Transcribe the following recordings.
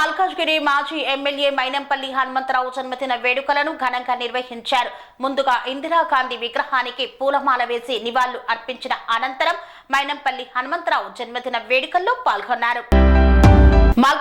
మల్కాజ్గిరి మాజీ ఎమ్మెల్యే మైనంపల్లి హనుమంతరావు జన్మదిన వేడుకలను ఘనంగా నిర్వహించారు. ముందుగా ఇందిరాగాంధీ విగ్రహానికి పూలమాల వేసి నివాళులు అర్పించిన అనంతరం మైనంపల్లి హనుమంతరావు జన్మదిన వేడుకల్లో పాల్గొన్నారు.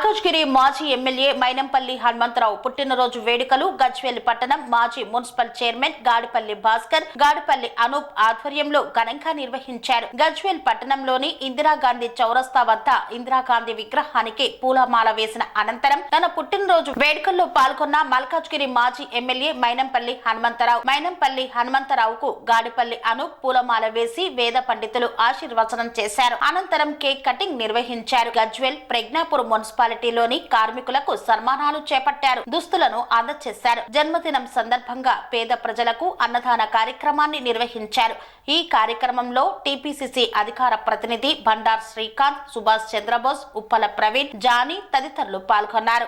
మల్కాజ్గిరి మాజీ ఎమ్మెల్యే మైనంపల్లి హనుమంతరావు పుట్టినరోజు వేడుకలు గజ్వేల్ పట్టణం మాజీ మున్సిపల్ చైర్మన్ గాడిపల్లి భాస్కర్ గాడిపల్లి అనూప్ ఆధ్వర్యంలో ఘనంగా నిర్వహించారు. గజ్వేల్ పట్టణంలోని ఇందిరాగాంధీ చౌరస్తా వద్ద ఇందిరాగాంధీ విగ్రహానికి పూలమాల వేసిన అనంతరం తన పుట్టినరోజు వేడుకల్లో పాల్గొన్న మల్కాజ్గిరి మాజీ ఎమ్మెల్యే మైనంపల్లి హనుమంతరావు. మైనంపల్లి హనుమంతరావుకు గాడిపల్లి అనూప్ పూలమాల వేసి వేద పండితులు ఆశీర్వచనం చేశారు. అనంతరం కేక్ కటింగ్ నిర్వహించారు. గజ్వేల్ ప్రజ్ఞాపూర్ మున్సిపాలిటీ మున్సిపాలిటీలోని కార్మికులకు సన్మానాలు చేపట్టారు. దుస్తులను అందజేశారు జన్మదినం సందర్భంగా పేద ప్రజలకు అన్నదాన కార్యక్రమాన్ని నిర్వహించారు. ఈ కార్యక్రమంలో టీపీసీసీ అధికార ప్రతినిధి బండార్ శ్రీకాంత్ సుభాష్ చంద్రబోస్ ఉప్పల ప్రవీణ్ జానీ తదితరులు పాల్గొన్నారు.